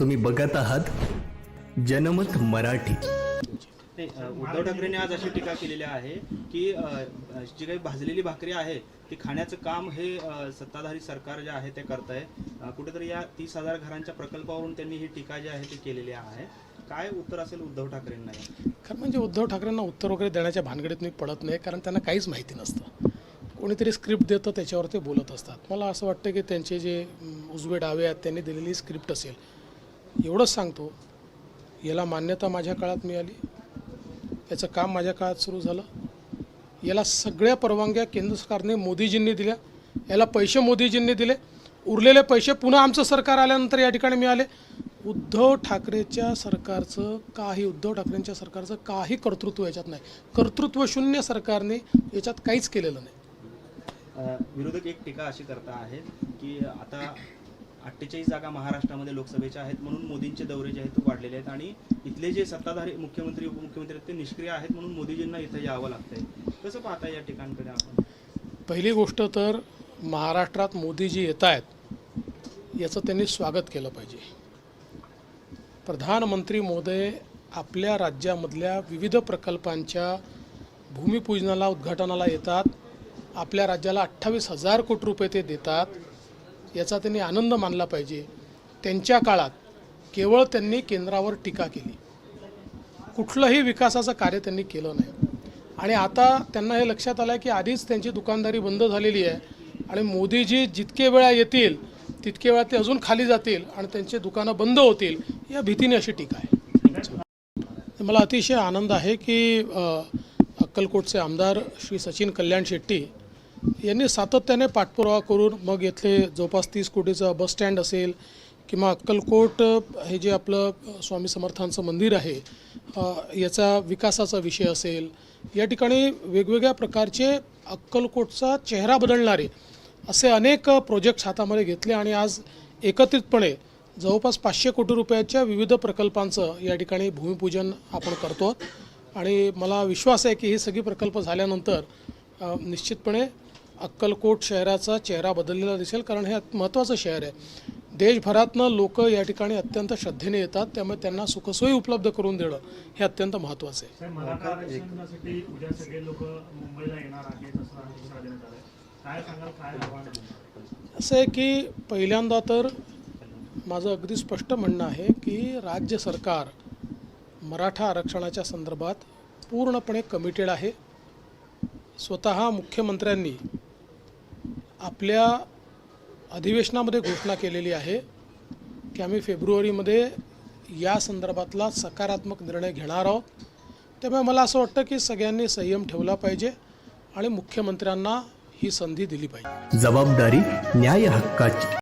तुम्ही बघत आहात जनमत मराठी. नाही अ, उद्धव ठाकरेंनी आज अशी टीका केलेली आहे की अ, जी काही भाजलेली भाकरी आहे ती खाण्याचं काम हे अ, सत्ताधारी सरकार जे आहे ते करत आहे. कुठेतरी या तीस हजार घरांच्या प्रकल्पावरून त्यांनी ही टीका जी आहे ती केलेली आहे. काय उत्तर असेल उद्धव ठाकरेंना या? खरं म्हणजे उद्धव ठाकरेंना उत्तर वगैरे देण्याच्या भानगडीत मी पडत नाही कारण त्यांना काहीच माहिती नसतं. कोणीतरी स्क्रिप्ट देतं त्याच्यावर ते बोलत असतात. मला असं वाटतं की त्यांचे जे उजवे डावे आहेत त्यांनी दिलेली स्क्रिप्ट असेल. एवढंच सांगतो. याला मान्यता माझ्या काळात मिळाली. याचं काम माझ्या काळात सुरू झालं. याला सगळ्या परवानग्या केंद्र सरकारने मोदीजींनी दिल्या. याला पैसे मोदीजींनी दिले. उरलेले पैसे पुन्हा आमचं सरकार आल्यानंतर या ठिकाणी मिळाले. उद्धव ठाकरेच्या सरकारचं काही उद्धव ठाकरेंच्या सरकारचं काही कर्तृत्व याच्यात नाही. कर्तृत्व शून्य सरकारने याच्यात काहीच केलेलं नाही. विरोधक एक टीका अशी करता आहेत की आता अठ्ठेचाळीस जागा महाराष्ट्रामध्ये लोकसभेच्या आहेत म्हणून मोदींचे दौरे जे आहेत ते वाढलेले आहेत आणि इथले जे सत्ताधारी मुख्यमंत्री उपमुख्यमंत्री आहेत ते निष्क्रिय आहेत म्हणून मोदीजींना इथं यावं लागतंय. कसं पाहता या ठिकाणकडे आपण? पहिली गोष्ट तर महाराष्ट्रात मोदीजी येत आहेत याचं त्यांनी स्वागत केलं पाहिजे. प्रधानमंत्री मोदय आपल्या राज्यामधल्या विविध प्रकल्पांच्या भूमिपूजनाला उद्घाटनाला येतात. आपल्या राज्याला अठ्ठावीस हजार कोटी रुपये ते देतात. याचा त्यांनी आनंद मानला पाहिजे. त्यांच्या काळात केवळ त्यांनी केंद्रावर टीका केली. कुठलंही विकासाचं कार्य त्यांनी केलं नाही. आणि आता त्यांना हे लक्षात आलं आहे की आधीच त्यांची दुकानदारी बंद झालेली आहे. आणि मोदीजी जितके वेळा येतील तितके वेळा ते अजून खाली जातील आणि त्यांचे दुकानं बंद होतील या भीतीने अशी टीका आहे. मला अतिशय आनंद आहे की अक्कलकोटचे आमदार श्री सचिन कल्याण शेट्टी यांनी सातत्याने पाठपुरावा करून मग येथले जवळपास तीस कोटीचं बस स्टँड असेल किंवा अक्कलकोट हे जे आपलं स्वामी समर्थांचं मंदिर आहे याचा विकासाचा विषय असेल या ठिकाणी वेगवेगळ्या प्रकारचे अक्कलकोटचा चेहरा बदलणारे असे अनेक प्रोजेक्ट्स हातामध्ये घेतले आणि आज एकत्रितपणे जवळपास पाचशे कोटी रुपयाच्या विविध प्रकल्पांचं या ठिकाणी भूमिपूजन आपण करतो. आणि मला विश्वास आहे की ही सगळी प्रकल्प झाल्यानंतर निश्चितपणे अक्कलकोट शहराचा चेहरा बदललेला दिसेल कारण हे महत्त्वाचं शहर आहे. देशभरातनं लोक या ठिकाणी अत्यंत श्रद्धेने येतात त्यामुळे त्यांना सुखसोयी उपलब्ध करून देणं हे अत्यंत महत्त्वाचं आहे? असं आहे की पहिल्यांदा तर माझं अगदी स्पष्ट म्हणणं आहे की राज्य सरकार मराठा आरक्षणाच्या संदर्भात पूर्णपणे कमिटेड आहे. स्वतः मुख्यमंत्र्यांनी आपल्या अधिवेशनामध्ये घोषणा केलेली आहे की आम्ही फेब्रुवारीमध्ये या संदर्भातला सकारात्मक निर्णय घेणार आहोत. त्यामुळे मला असं वाटतं की सगळ्यांनी संयम ठेवला पाहिजे आणि मुख्यमंत्र्यांना ही संधी दिली पाहिजे. जबाबदारी न्याय हक्काची